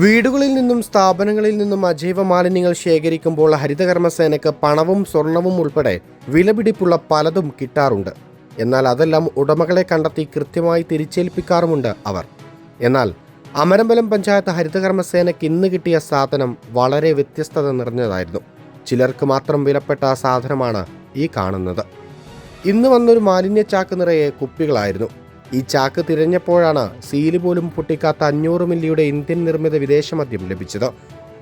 വീടുകളിൽ നിന്നും സ്ഥാപനങ്ങളിൽ നിന്നും അജൈവ മാലിന്യങ്ങൾ ശേഖരിക്കുമ്പോൾ ഹരിതകർമ്മസേനയ്ക്ക് പണവും സ്വർണവും ഉൾപ്പെടെ വിലപിടിപ്പുള്ള പലതും കിട്ടാറുണ്ട്. എന്നാൽ അതെല്ലാം ഉടമകളെ കണ്ടെത്തി കൃത്യമായി തിരിച്ചേൽപ്പിക്കാറുമുണ്ട് അവർ. എന്നാൽ അമരമ്പലം പഞ്ചായത്ത് ഹരിതകർമ്മസേനയ്ക്ക് ഇന്ന് കിട്ടിയ സാധനം വളരെ വ്യത്യസ്തത നിറഞ്ഞതായിരുന്നു. ചിലർക്ക് മാത്രം വിലപ്പെട്ട സാധനമാണ് ഈ കാണുന്നത്. ഇന്ന് വന്നൊരു മാലിന്യ ചാക്ക് നിറയെ കുപ്പികളായിരുന്നു. ഈ ചാക്ക് തിരഞ്ഞപ്പോഴാണ് സീൽ പോലും പൊട്ടിക്കാത്ത അഞ്ഞൂറ് മില്ലിയുടെ ഇന്ത്യൻ നിർമ്മിത വിദേശ മദ്യം ലഭിച്ചത്.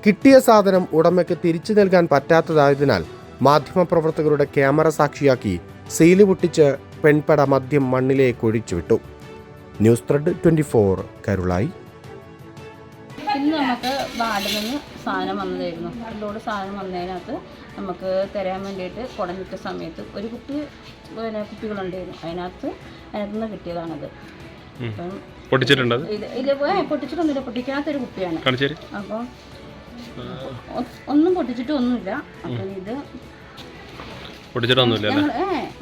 കിട്ടിയ സാധനം ഉടമയ്ക്ക് തിരിച്ചു നൽകാൻ പറ്റാത്തതായതിനാൽ മാധ്യമപ്രവർത്തകരുടെ ക്യാമറ സാക്ഷിയാക്കി സീൽ പൊട്ടിച്ച് പെൺപട മദ്യം മണ്ണിലേക്ക് ഒഴിച്ചുവിട്ടു. News thread twenty four Karulai. വാർഡിൽ നിന്ന് സാധനം വന്നതായിരുന്നു. ലോഡ് സാധനം വന്നതിനകത്ത് നമുക്ക് തരാൻ വേണ്ടിയിട്ട് കുടഞ്ഞിട്ട സമയത്ത് ഒരു കുട്ടി പിന്നെ കുപ്പികളുണ്ടായിരുന്നു. അതിനകത്ത് അതിനകത്ത് നിന്ന് കിട്ടിയതാണത്. പൊട്ടിച്ചിട്ടുണ്ടോ ഇത് പൊട്ടിച്ചിട്ടൊന്നുമില്ല. പൊട്ടിക്കാത്തൊരു കുപ്പിയാണ്. കാണിച്ചേരി. അപ്പം ഒ- ഒന്നും പൊട്ടിച്ചിട്ടൊന്നുമില്ല. അപ്പം ഇത് പൊട്ടിച്ചിട്ടൊന്നുമില്ല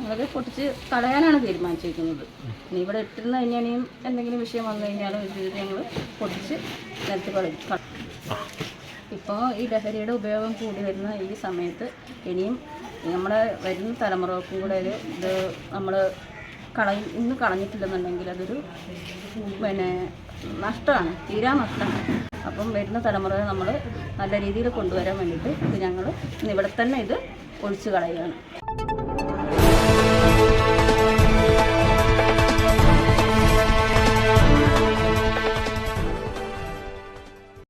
ഞങ്ങളത് പൊട്ടിച്ച് കളയാനാണ് തീരുമാനിച്ചിരിക്കുന്നത്. ഇനി ഇവിടെ ഇട്ടിരുന്ന കഴിഞ്ഞാലും എന്തെങ്കിലും വിഷയം വന്നു കഴിഞ്ഞാലും ഇത് ഞങ്ങൾ പൊട്ടിച്ച് നിരത്തി കളയും. ഇപ്പോൾ ഈ ലഹരിയുടെ ഉപയോഗം കൂടി വരുന്ന ഈ സമയത്ത് ഇനിയും നമ്മുടെ വരുന്ന തലമുറക്കും കൂടെ ഒരു ഇത് നമ്മൾ കളയും ഇന്ന് കളഞ്ഞിട്ടില്ലെന്നുണ്ടെങ്കിൽ അതൊരു പിന്നെ നഷ്ടമാണ് തീരാ നഷ്ടമാണ്. അപ്പം വരുന്ന തലമുറയെ നമ്മൾ നല്ല രീതിയിൽ കൊണ്ടുവരാൻ വേണ്ടിയിട്ട് ഇത് ഞങ്ങൾ ഇവിടെ തന്നെ ഇത് ഒഴിച്ചു കളയുകയാണ്.